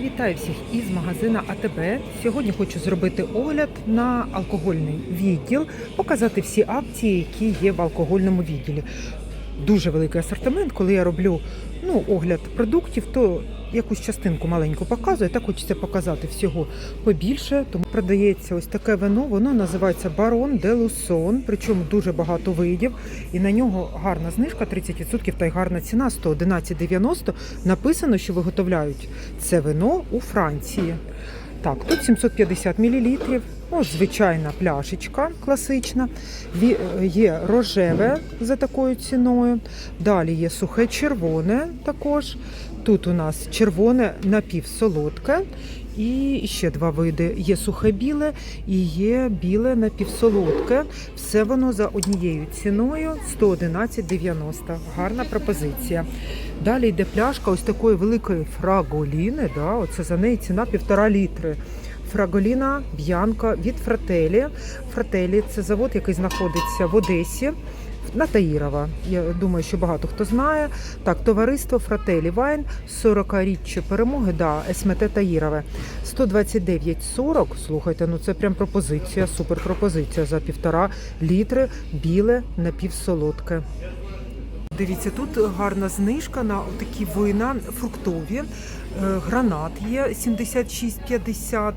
Вітаю всіх із магазина АТБ. Сьогодні хочу зробити огляд на алкогольний відділ, показати всі акції, які є в алкогольному відділі. Дуже великий асортимент. Коли я роблю ну, огляд продуктів, то якусь частинку маленьку показую. Так хочеться показати всього побільше. Тому продається ось таке вино. Воно називається Барон де Лусон, причому дуже багато видів. І на нього гарна знижка 30% та й гарна ціна 111,90. Написано, що виготовляють це вино у Франції. Так, тут 750 мл. Ось звичайна пляшечка класична. Є рожеве за такою ціною. Далі є сухе червоне також. Тут у нас червоне напівсолодке. І ще два види: є сухе біле і є біле напівсолодке. Все воно за однією ціною 111,90. Гарна пропозиція. Далі йде пляшка ось такої великої фраголіни. Да, оце за неї ціна півтора літри. Фраголіна Б'янка від Фрателі. Фрателі це завод, який знаходиться в Одесі. На Таїрова. Я думаю, що багато хто знає. Так, товариство Фрателі Вайн, 40-річчя перемоги, да, СМТ Таїрове. 129,40. Слухайте, ну це прям пропозиція, супер пропозиція за півтора літри біле напівсолодке. Дивіться, тут гарна знижка на такі вина фруктові. Е, Гранат є 76,50.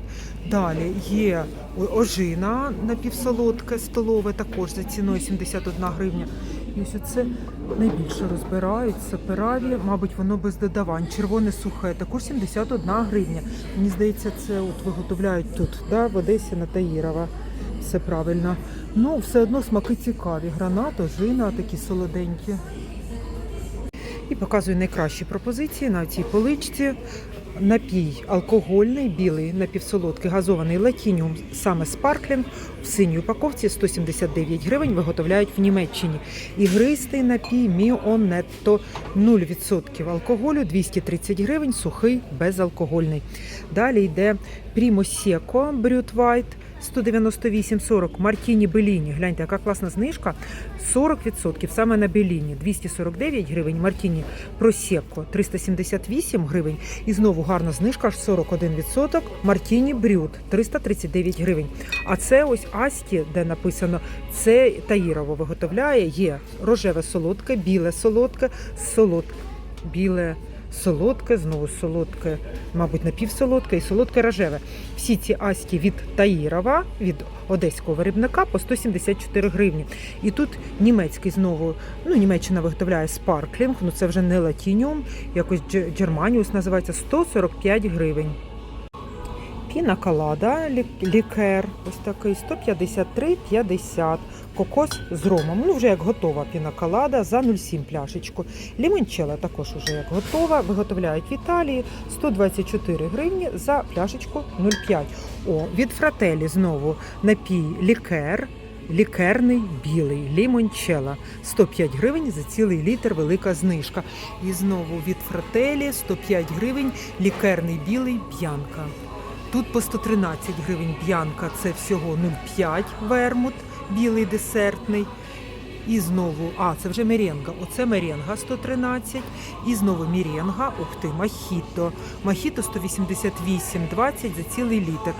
Далі є ожина напівсолодке, столове, також за ціною 71 гривня. І ось оце найбільше розбираються пираві, мабуть, воно без додавань. Червоне сухе, також 71 гривня. Мені здається, це от виготовляють тут, да, в Одесі на Таїрова. Все правильно. Ну, все одно смаки цікаві. Гранат, ожина, такі солоденькі. І показую найкращі пропозиції на цій поличці. Напій алкогольний, білий, напівсолодкий, газований латініум, саме спарклінг в синій упаковці 179 гривень виготовляють в Німеччині. Ігристий напій Міонетто 0% алкоголю 230 гривень, сухий, безалкогольний. Далі йде Primo Seco Brut White 198,40 Мартіні Беліні. Гляньте, яка класна знижка. 40% саме на Беліні. 249 гривень. Мартіні Просекко 378 гривень. І знову гарна знижка аж 41%. Мартіні Брют 339 гривень. А це ось Асті, де написано це Таїрово виготовляє. Є рожеве солодке, біле солодке, солодке, біле. Солодке, знову солодке, мабуть, напівсолодке і солодке рожеве. Всі ці аські від Таїрова, від одеського виробника по 174 гривні. І тут німецький знову, ну Німеччина виготовляє спарклінг, ну це вже не латініум, якось Дж- Джерманіус називається 145 гривень. Піна колада, лікер, ось такий 153,50. Кокос з ромом. Ну, вже як готова піна колада за 0,7 пляшечку. Лімончела також вже як готова. Виготовляють в Італії 124 гривні за пляшечку 0,5. О, від фрателі знову напій лікер. Лікерний білий лімончела 105 гривень за цілий літр велика знижка. І знову від фрателі 105 гривень лікерний білий п'янка. Тут по 113 гривень п'янка це всього 0,5 вермут, білий десертний. І знову, а, це вже меренга. Оце меренга 113. І знову меренга, ух ти, махіто. Махіто 188,20 за цілий літр.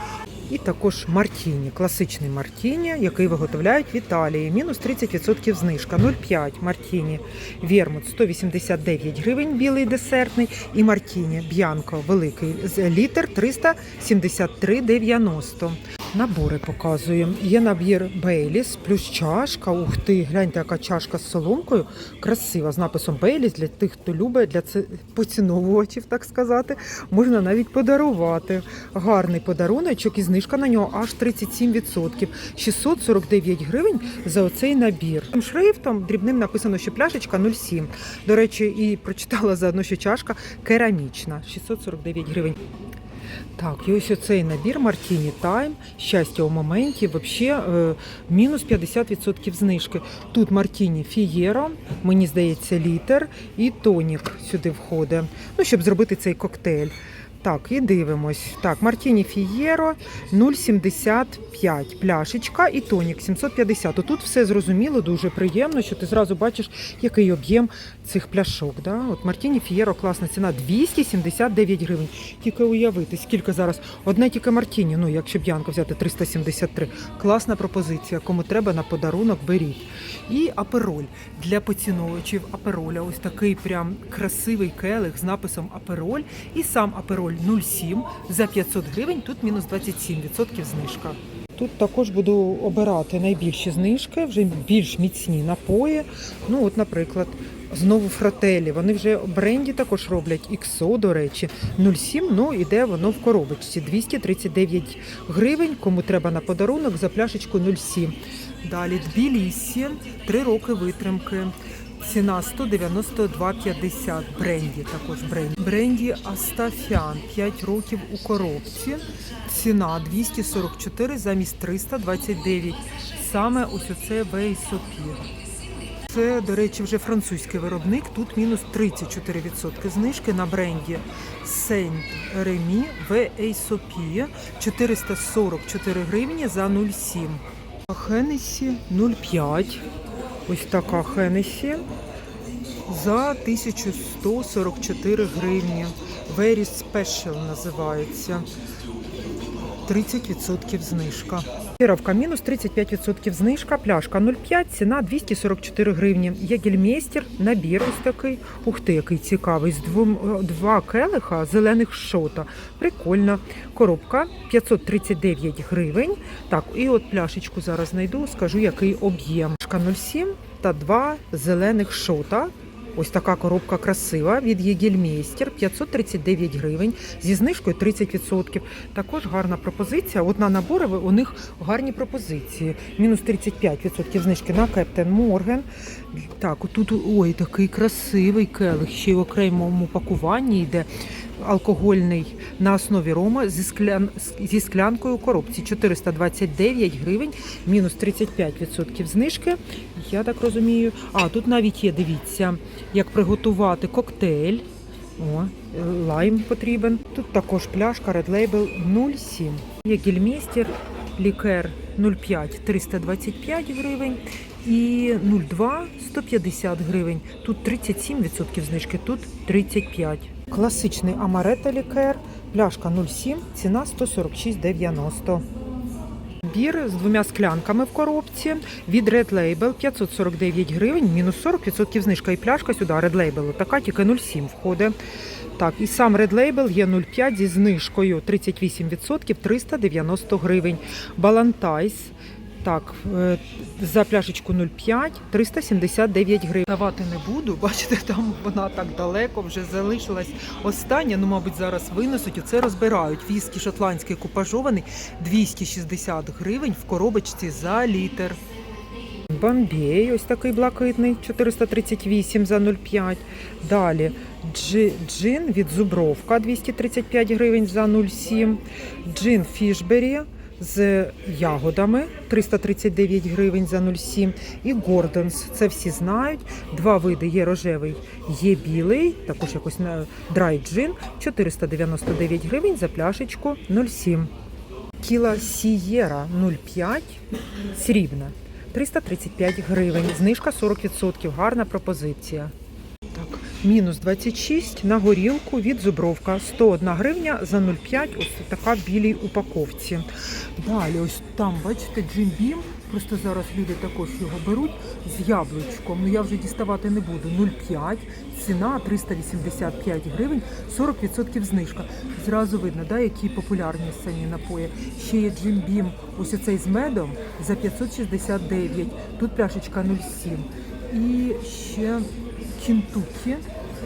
І також мартіні, класичний мартіні, який виготовляють в Італії. Мінус 30% знижка, 0,5 мартіні. Вермут 189 гривень, білий десертний. І мартіні, б'янко, великий, літр 373,90. Набори показуємо. Є набір Бейліс, плюс чашка. Ух ти, гляньте, яка чашка з соломкою. Красива, з написом Бейліс для тих, хто любить, для це поціновувачів, так сказати. Можна навіть подарувати. Гарний подаруночок і знижка на нього аж 37%. 649 гривень за оцей набір. Тим Шрифтом дрібним написано, що пляшечка 0,7. До речі, і прочитала заодно, що чашка керамічна. 649 гривень. Так, і ось оцей набір Мартіні Тайм, щастя у моменті, взагалі е, мінус 50% знижки. Тут Мартіні Фієро, мені здається, літер і тонік сюди входить. Ну, щоб зробити цей коктейль. Так, і дивимось. Так, Мартіні Фієро 0,75 пляшечка і тонік 750. Тут все зрозуміло, дуже приємно, що ти зразу бачиш, який об'єм цих пляшок. Да? От Мартіні Фієро класна ціна 279 гривень. Тільки уявити, скільки зараз одне тільки Мартіні, ну якщо б'янка взяти 373. Класна пропозиція. Кому треба на подарунок, беріть. І апероль для поціновувачів апероля. Ось такий прям красивий келих з написом апероль. І сам апероль 0,7 за 500 гривень. Тут мінус 27% знижка. Тут також буду обирати найбільші знижки, вже більш міцні напої. Ну, от, наприклад, знову фрателі. Вони вже бренді також роблять XO, до речі, 0,7, ну іде воно в коробочці. 239 гривень, кому треба на подарунок за пляшечку 0,7. Далі Тбілісі, 3 роки витримки. Ціна 192,50 бренді, також бренді. Бренді Астафян 5 років у коробці. Ціна 244 замість 329. Саме ось оце Вейсопір. Це, до речі, вже французький виробник. Тут мінус 34% знижки на бренді Saint Remy в Ейсопі 444 гривні за 0,7. Хенесі 0,5. Ось така Хенесі за 1144 гривні. Very Special називається. 30% знижка. Піровка мінус 35% знижка, пляшка 0,5, ціна 244 гривні. Є гельмейстер, набір ось такий. Ух ти, який цікавий. З двом, два келиха зелених шота. Прикольно. Коробка 539 гривень. Так, і от пляшечку зараз знайду, скажу, який об'єм. Пляшка 0,7 та два зелених шота. Ось така коробка красива від Єгельмейстер 539 гривень зі знижкою 30%. Також гарна пропозиція. От на набори у них гарні пропозиції. Мінус 35% знижки на Кептен Морген. Так, тут ой, такий красивий келих, ще й в окремому пакуванні йде. Алкогольний на основі рома зі, склян... зі склянкою у коробці 429 гривень, мінус 35% знижки. Я так розумію. А тут навіть є, дивіться, як приготувати коктейль. О, е, лайм потрібен. Тут також пляшка Red Label 0,7. Є гельмістер, лікер 0,5 325 гривень і 0,2 150 гривень. Тут 37% знижки, тут 35. Класичний амарета лікер, пляшка 0,7, ціна 146,90. Бір з двома склянками в коробці від Red Label 549 гривень, мінус 40% знижка. І пляшка сюди Red Label, така тільки 0,7 входить. Так, і сам Red Label є 0,5 зі знижкою 38%, 390 гривень. Балантайс, так, е, за пляшечку 0,5, 379 гривень. Давати не буду, бачите, там вона так далеко вже залишилась остання. Ну, мабуть, зараз винесуть. Оце розбирають. Віскі шотландський купажований 260 гривень в коробочці за літр. Бомбей, ось такий блакитний, 438 за 0,5. Далі джин від Зубровка 235 гривень за 0,7. Джин Фішбері з ягодами 339 гривень за 0,7. І Гордонс. Це всі знають. Два види є рожевий, є білий, також якось драй джин 499 гривень за пляшечку 0,7. Кіла Сієра 0,5 срібна. 335 гривень. Знижка 40%. Гарна пропозиція. Так, мінус 26 на горілку від Зубровка. 101 гривня за 0,5. Ось така білій упаковці. Далі, ось там, бачите, Джим Бім. Просто зараз люди також його беруть з яблучком. Ну я вже діставати не буду. 0,5. Ціна 385 гривень, 40% знижка. Зразу видно, да, які популярні самі напої. Ще є Джим Бім, ось оцей з медом за 569. Тут пляшечка 0,7. І ще Кінтукі,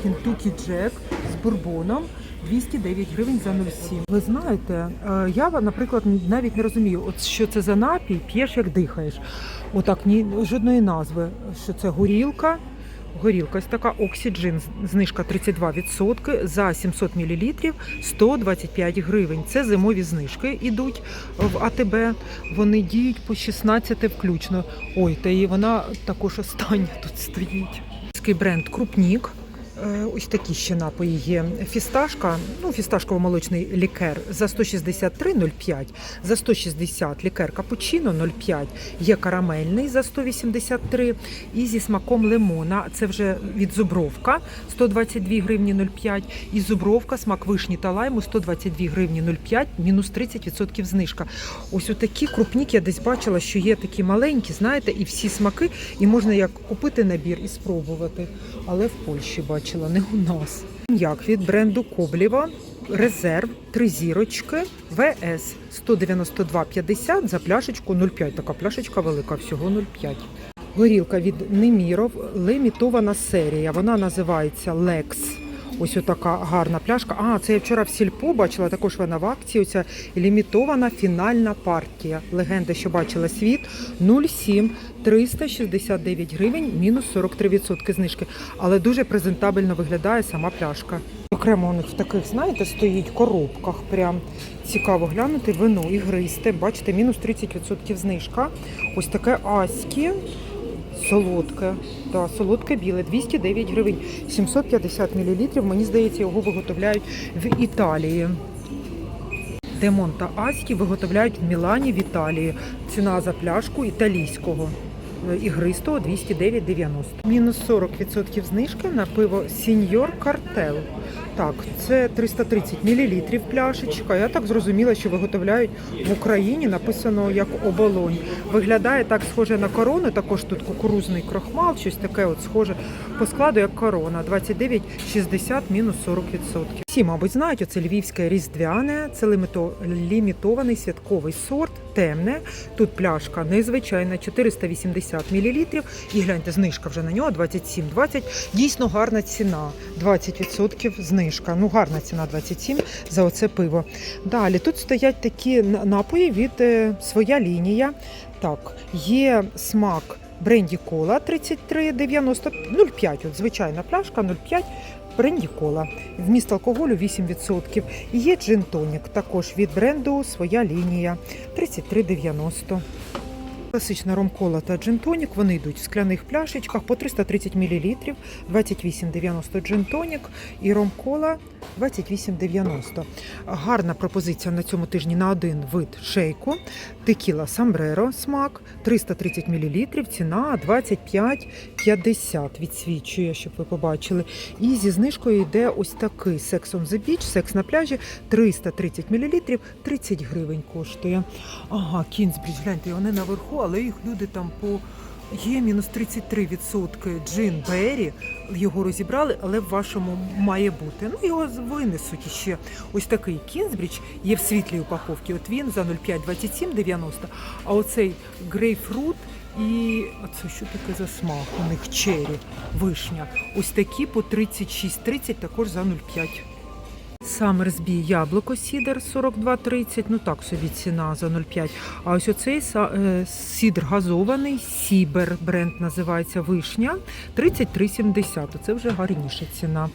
Кінтукі Джек з бурбоном. 209 гривень за 0,7. Ви знаєте, е, я, наприклад, навіть не розумію, от що це за напій, п'єш як дихаєш. Отак ні жодної назви. Що це горілка? Горілка ось така Оксіджин, знижка 32% за 700 мл 125 гривень. Це зимові знижки йдуть в АТБ. Вони діють по 16 включно. Ой, та і вона також остання тут стоїть. Бренд Крупнік Ось такі ще напої є. Фісташка, ну фісташково-молочний лікер за 163,05, за 160 лікер капучино 0,5, є карамельний за 183 і зі смаком лимона. Це вже від зубровка 122 гривні 0,5 і зубровка, смак вишні та лайму 122 гривні 0,5, мінус 30% знижка. Ось отакі крупніки я десь бачила, що є такі маленькі, знаєте, і всі смаки, і можна як купити набір і спробувати. Але в Польщі бачила, не у нас. Як від бренду Коблєва. Резерв, три зірочки, ВС 192,50 за пляшечку 0,5. Така пляшечка велика, всього 0,5. Горілка від Неміров, лімітована серія. Вона називається Лекс. Ось така гарна пляшка. А, це я вчора в сільпо бачила, також вона в акції. Оця лімітована фінальна партія. Легенда, що бачила світ 0,7 369 гривень, мінус 43% знижки. Але дуже презентабельно виглядає сама пляшка. Окремо у них в таких, знаєте, стоїть коробках. Прям цікаво глянути вино ігристе. Бачите, мінус 30% знижка. Ось таке аські. Солодке, да, солодке біле, 209 гривень, 750 мл. Мені здається, його виготовляють в Італії. Демон та Аські виготовляють в Мілані в Італії. Ціна за пляшку італійського ігристого 209,90. Мінус 40% знижки на пиво Сіньор Картел. Так, це 330 мл пляшечка. Я так зрозуміла, що виготовляють в Україні. Написано як оболонь. Виглядає так схоже на корону. Також тут кукурузний крохмал, щось таке от схоже по складу, як корона. 29,60 мінус 40%. Всі, мабуть, знають, оце львівське різдвяне, це ліміто- лімітований святковий сорт, темне. Тут пляшка незвичайна, 480 мл. І гляньте, знижка вже на нього 27,20. Дійсно гарна ціна. 20% знижка. Ну, гарна ціна 27 за оце пиво. Далі тут стоять такі напої від е, своя лінія. Так, є смак бренді кола 33,90, 0,5, от звичайна пляшка 0,5. Бренді кола. Вміст алкоголю 8%. Є джин тонік, також від бренду своя лінія 33,90. Класична ромкола та джин-тонік, вони йдуть в скляних пляшечках по 330 мл, 28,90 джин-тонік і ромкола 28,90. Гарна пропозиція на цьому тижні на один вид шейку. Текіла Самбреро смак 330 мл, ціна 25,50 відсвічує, щоб ви побачили. І зі знижкою йде ось такий Sex on the Beach, секс на пляжі 330 мл, 30 гривень коштує. Ага, Кінзбрідж, гляньте, вони наверху, але їх люди там по. Є мінус 33% джин Беррі, його розібрали, але в вашому має бути. Ну, його винесуть ще. Ось такий Кінзбрідж є в світлій упаковці. От він за 0,527,90, а оцей грейпфрут і оце що таке за смак? У них чері, вишня. Ось такі по 36,30 також за 0,5. Самерсбі яблуко сідер 42,30, ну так собі ціна за 0,5. А ось оцей е, сідр газований, сібер бренд називається вишня 33,70. Це вже гарніша ціна.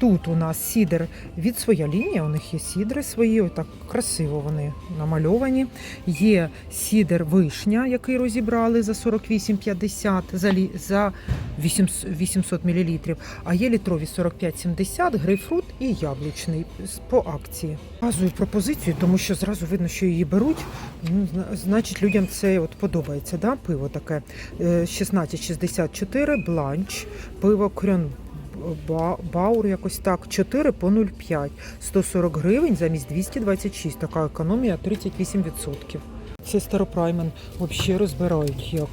Тут у нас сідер від своя лінія, у них є сідри свої, отак красиво вони намальовані. Є сідер вишня, який розібрали за 48,50 за, за 800 800 мл. А є літрові 45,70, грейпфрут і яблучний по акції. Показую пропозицію, тому що зразу видно, що її беруть. Ну, значить, людям це от подобається. Да? Пиво таке Е, 16,64, бланч, пиво крьон. Ба- Баур якось так, 4 по 0,5, 140 гривень замість 226, така економія 38%. Це старопраймен взагалі розбирають як.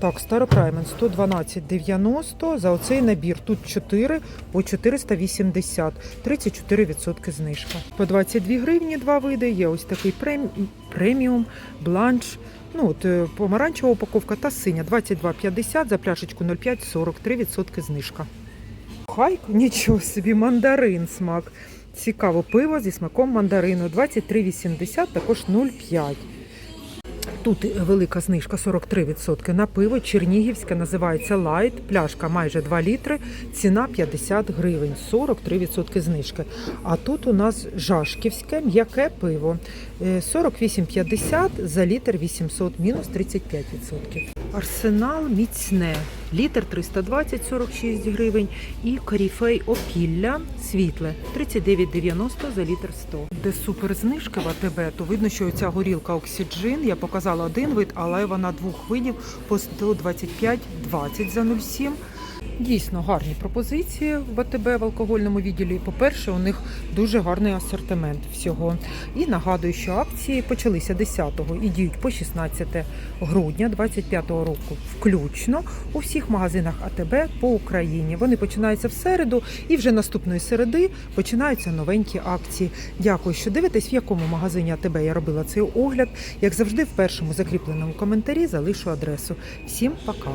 Так, старопраймен 112,90 за оцей набір. Тут 4 по 480, 34% знижка. По 22 гривні два види. Є ось такий прем... преміум, бланш. Ну, от, е, помаранчева упаковка та синя 22,50 за пляшечку 0,5 43% знижка. Хайк, нічого собі, мандарин смак. Цікаво пиво зі смаком мандарину 23,80, також 0,5. Тут велика знижка 43% на пиво. Чернігівське називається Light. Пляшка майже 2 літри, ціна 50 гривень, 43% знижки. А тут у нас Жашківське м'яке пиво. Е, 48,50 за літр 800, мінус 35%. Арсенал міцне. Літр 320 46 гривень і коріфей опілля світле 39,90 за літр 100. Де супер знижки в АТБ, то видно, що ця горілка Оксіджин. Я показала один вид, але вона двох видів по 125,20 за 0,7. Дійсно гарні пропозиції в АТБ в алкогольному відділі. По-перше, у них дуже гарний асортимент всього. І нагадую, що акції почалися 10-го і діють по 16 грудня 25-го року включно у всіх магазинах АТБ по Україні. Вони починаються в середу, і вже наступної середи починаються новенькі акції. Дякую, що дивитесь, в якому магазині АТБ я робила цей огляд. Як завжди, в першому закріпленому коментарі залишу адресу. Всім пока!